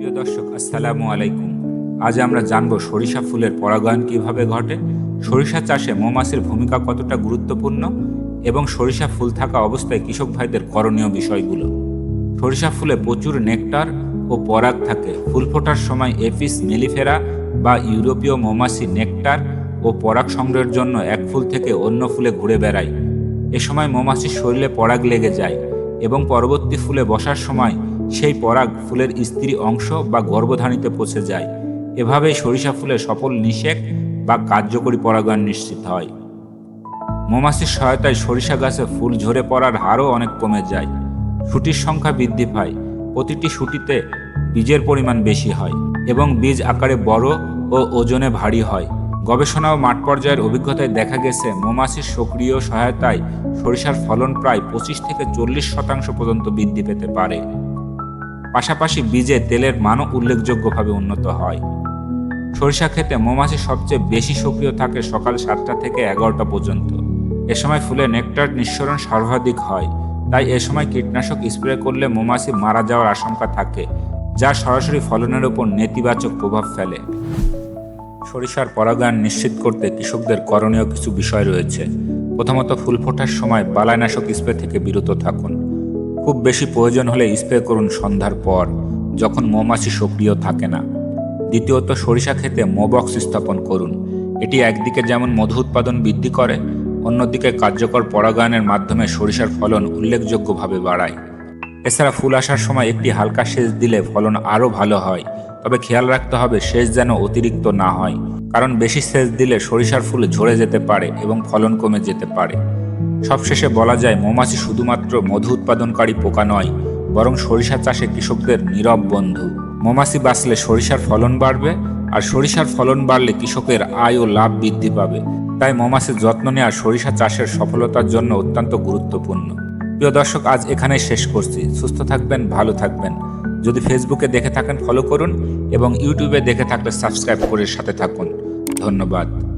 আসসালামু আলাইকুম। আজ আমরা জানব সরিষা ফুলের পরাগায়ন কীভাবে ঘটে, সরিষা চাষে মৌমাছির ভূমিকা কতটা গুরুত্বপূর্ণ এবং সরিষা ফুল থাকা অবস্থায় কৃষক ভাইদের করণীয় বিষয়গুলো। সরিষা ফুলে প্রচুর নেকটার ও পরাগ থাকে। ফুল ফোটার সময় এফিস মেলিফেরা বা ইউরোপীয় মৌমাছি নেকটার ও পরাগ সংগ্রহের জন্য এক ফুল থেকে অন্য ফুলে ঘুরে বেড়ায়। এ সময় মৌমাছির শরীরে পরাগ লেগে যায় এবং পরবর্তী ফুলে বসার সময় সেই পরাগ ফুলের স্ত্রী অংশ বা গর্ভধানীতে পৌঁছে যায়। এভাবেই সরিষা ফুলের সফল নিষেক বা কার্যকরী পরাগায়ন নিশ্চিত হয়। মৌমাছির সহায়তায় সরিষা গাছে ফুল ঝরে পড়ার হারও অনেক কমে যায়। শুটির সংখ্যা বৃদ্ধি পায়। প্রতিটি শুটিতে বীজের পরিমাণ বেশি হয় এবং বীজ আকারে বড় ও ওজনে ভারী হয়। গবেষণা ও মাঠ পর্যায়ের অভিজ্ঞতায় দেখা গেছে, মৌমাছির সক্রিয় সহায়তায় সরিষার ফলন প্রায় পঁচিশ থেকে চল্লিশ শতাংশ পর্যন্ত বৃদ্ধি পেতে পারে। পাশাপাশি বীজে তেলের মানও উল্লেখযোগ্যভাবে উন্নত হয়। সরিষা খেতে মৌমাছি সবচেয়ে বেশি সক্রিয় থাকে সকাল সাতটা থেকে এগারোটা পর্যন্ত। এ সময় ফুলে নেকটার নিঃসরণ সর্বাধিক হয়। তাই এ সময় কীটনাশক স্প্রে করলে মৌমাছি মারা যাওয়ার আশঙ্কা থাকে, যা সরাসরি ফলনের উপর নেতিবাচক প্রভাব ফেলে। সরিষার পরাগায়ন নিশ্চিত করতে কৃষকদের করণীয় কিছু বিষয় রয়েছে। প্রথমত ফুল ফোটার সময় বালাইনাশক স্প্রে থেকে বিরত থাকুন। খুব বেশি প্রয়োজন হলে স্প্রে করুন সন্ধ্যার পর, যখন মৌমাছি সক্রিয় থাকে না। দ্বিতীয়ত, সরিষা খেতে মোবক্স স্থাপন করুন। এটি একদিকে যেমন মধু উৎপাদন বৃদ্ধি করে, অন্যদিকে কার্যকর পরাগায়নের মাধ্যমে সরিষার ফলন উল্লেখযোগ্যভাবে বাড়ায়। এছাড়া ফুল আসার সময় একটি হালকা সেচ দিলে ফলন আরও ভালো হয়, তবে খেয়াল রাখতে হবে সেচ যেন অতিরিক্ত না হয়, কারণ বেশি সেচ দিলে সরিষার ফুল ঝরে যেতে পারে এবং ফলন কমে যেতে পারে। সবশেষে বলা যায়, মৌমাছি শুধুমাত্র মধু উৎপাদনকারী পোকা নয়, বরং সরিষা চাষে কৃষকদের নীরব বন্ধু। মৌমাছি বাঁচলে সরিষার ফলন বাড়বে, আর সরিষার ফলন বাড়লে কৃষকের আয় ও লাভ বৃদ্ধি পাবে। তাই মৌমাছির যত্ন নেওয়া সরিষা চাষের সফলতার জন্য অত্যন্ত গুরুত্বপূর্ণ। প্রিয় দর্শক, আজ এখানেই শেষ করছি। সুস্থ থাকবেন, ভালো থাকবেন। যদি ফেসবুকে দেখে থাকেন, ফলো করুন এবং ইউটিউবে দেখে থাকলে সাবস্ক্রাইব করে সাথে থাকুন। ধন্যবাদ।